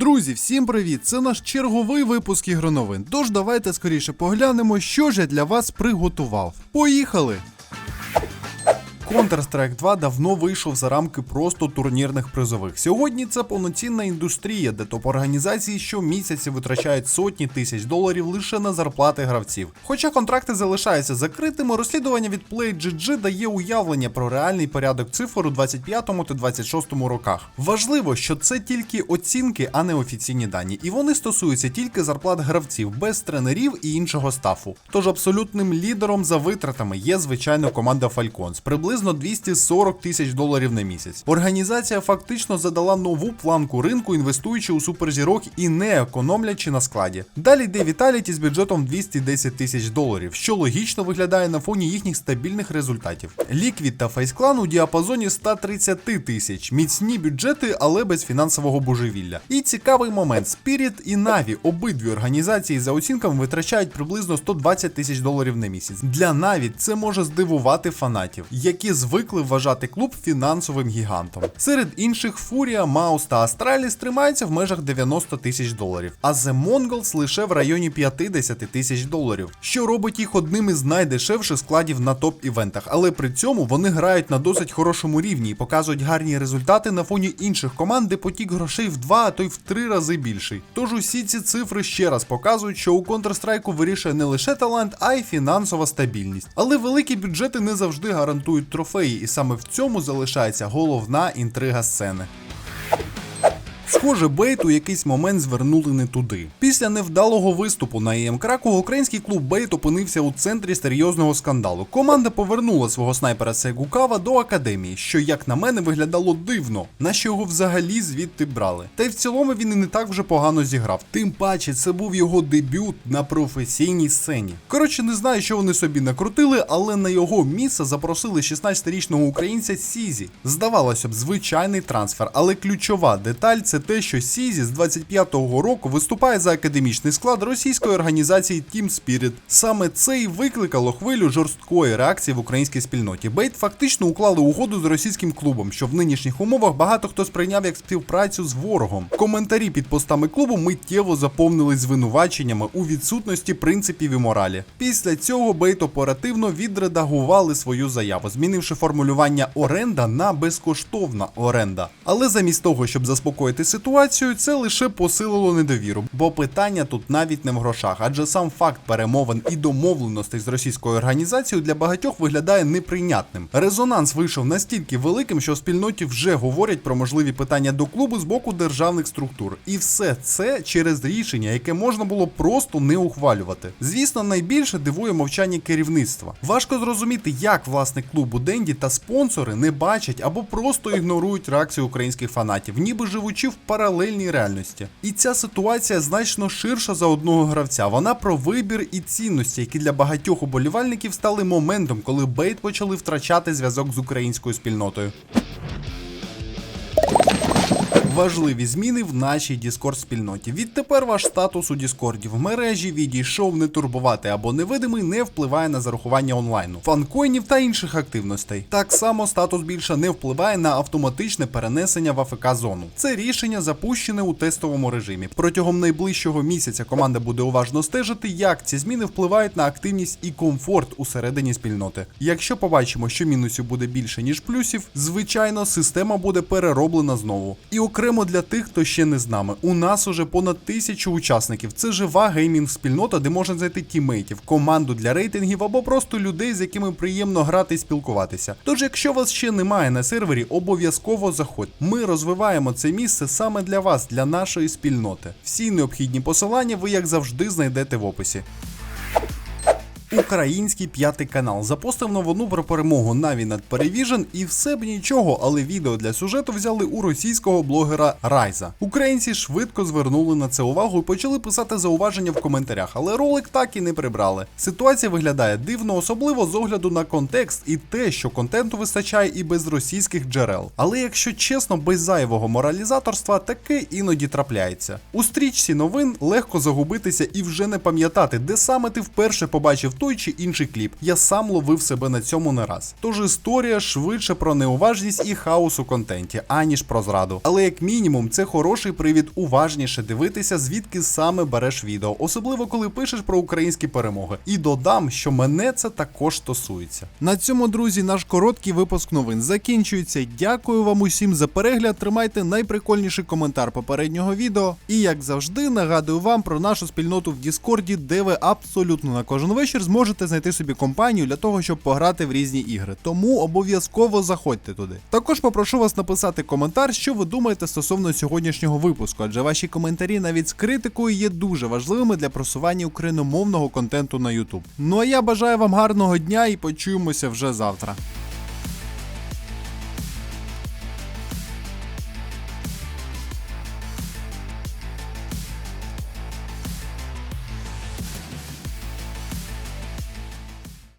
Друзі, всім привіт! Це наш черговий випуск ігроновин. Тож давайте скоріше поглянемо, що ж я для вас приготував. Поїхали! Counter-Strike 2 давно вийшов за рамки просто турнірних призових. Сьогодні це повноцінна індустрія, де топ-організації щомісяця витрачають сотні тисяч доларів лише на зарплати гравців. Хоча контракти залишаються закритими, розслідування від PlayGG дає уявлення про реальний порядок цифр у 25 та 26 роках. Важливо, що це тільки оцінки, а не офіційні дані, і вони стосуються тільки зарплат гравців без тренерів і іншого стафу. Тож абсолютним лідером за витратами є звичайно команда Falcons, приблизно 240 тисяч доларів на місяць. Організація фактично задала нову планку ринку, інвестуючи у суперзірок і не економлячи на складі. Далі йде Vitality з бюджетом 210 тисяч доларів, що логічно виглядає на фоні їхніх стабільних результатів. Liquid та Clan у діапазоні 130 тисяч, міцні бюджети, але без фінансового божевілля. І цікавий момент: Spirit і Na'Vi обидві організації за оцінками витрачають приблизно 120 тисяч доларів на місяць. Для Na'Vi це може здивувати фанатів, які звикли вважати клуб фінансовим гігантом. Серед інших Фурія, Маус та Астраліс тримаються в межах 90 тисяч доларів, а The Mongols лише в районі 50 тисяч доларів, що робить їх одним із найдешевших складів на топ-івентах, але при цьому вони грають на досить хорошому рівні і показують гарні результати на фоні інших команд, де потік грошей в два, а то й в три рази більший. Тож усі ці цифри ще раз показують, що у Counter-Strike вирішує не лише талант, а й фінансова стабільність. Але великі бюджети не завжди гарантують трофеї, і саме в цьому залишається головна інтрига сцени. Схоже, Бейт у якийсь момент звернули не туди. Після невдалого виступу на ЕМ Кракова український клуб Бейт опинився у центрі серйозного скандалу. Команда повернула свого снайпера Сегукава до академії, що, як на мене, виглядало дивно, на що його взагалі звідти брали. Та й в цілому він і не так вже погано зіграв. Тим паче, це був його дебют на професійній сцені. Коротше, не знаю, що вони собі накрутили, але на його місце запросили 16-річного українця Сізі. Здавалося б, звичайний трансфер, але ключова деталь це те, що Сізі з 25-го року виступає за академічний склад російської організації Team Spirit. Саме це і викликало хвилю жорсткої реакції в українській спільноті. Бейт фактично уклали угоду з російським клубом, що в нинішніх умовах багато хто сприйняв як співпрацю з ворогом. Коментарі під постами клубу миттєво заповнились звинуваченнями у відсутності принципів і моралі. Після цього Бейт оперативно відредагували свою заяву, змінивши формулювання оренда на безкоштовна оренда. Але замість того, щоб заспокоїти ситуацію, це лише посилило недовіру, бо питання тут навіть не в грошах, адже сам факт перемовин і домовленостей з російською організацією для багатьох виглядає неприйнятним. Резонанс вийшов настільки великим, що в спільноті вже говорять про можливі питання до клубу з боку державних структур. І все це через рішення, яке можна було просто не ухвалювати. Звісно, найбільше дивує мовчання керівництва. Важко зрозуміти, як власник клубу Денді та спонсори не бачать або просто ігнорують реакцію українських фанатів, ніби живучи в паралельній реальності. І ця ситуація значно ширша за одного гравця. Вона про вибір і цінності, які для багатьох уболівальників стали моментом, коли Бейт почали втрачати зв'язок з українською спільнотою. Важливі зміни в нашій Discord спільноті. Відтепер ваш статус у Діскорді в мережі відійшов не турбувати або невидимий не впливає на зарахування онлайну, фанкоїнів та інших активностей. Так само статус більше не впливає на автоматичне перенесення в АФК зону. Це рішення запущене у тестовому режимі. Протягом найближчого місяця команда буде уважно стежити, як ці зміни впливають на активність і комфорт усередині спільноти. Якщо побачимо, що мінусів буде більше ніж плюсів, звичайно, система буде перероблена знову. І окремо для тих, хто ще не з нами. У нас уже понад тисячу учасників. Це жива геймінг-спільнота, де можна знайти тімейтів, команду для рейтингів або просто людей, з якими приємно грати і спілкуватися. Тож, якщо вас ще немає на сервері, обов'язково заходь. Ми розвиваємо це місце саме для вас, для нашої спільноти. Всі необхідні посилання ви, як завжди, знайдете в описі. Український п'ятий канал запостив новину про перемогу Наві над Перевіжен і все б нічого, але відео для сюжету взяли у російського блогера Райза. Українці швидко звернули на це увагу і почали писати зауваження в коментарях, але ролик так і не прибрали. Ситуація виглядає дивно, особливо з огляду на контекст і те, що контенту вистачає і без російських джерел. Але якщо чесно, без зайвого моралізаторства таке іноді трапляється. У стрічці новин легко загубитися і вже не пам'ятати, де саме ти вперше побачив той чи інший кліп. Я сам ловив себе на цьому не раз. Тож історія швидше про неуважність і хаос у контенті, аніж про зраду. Але як мінімум, це хороший привід уважніше дивитися, звідки саме береш відео, особливо коли пишеш про українські перемоги. І додам, що мене це також стосується. На цьому, друзі, наш короткий випуск новин закінчується. Дякую вам усім за перегляд. Тримайте найприкольніший коментар попереднього відео. І як завжди, нагадую вам про нашу спільноту в Діскорді, де ви абсолютно на кожен вечір зможете знайти собі компанію для того, щоб пограти в різні ігри. Тому обов'язково заходьте туди. Також попрошу вас написати коментар, що ви думаєте стосовно сьогоднішнього випуску, адже ваші коментарі навіть з критикою є дуже важливими для просування україномовного контенту на YouTube. Ну а я бажаю вам гарного дня і почуємося вже завтра.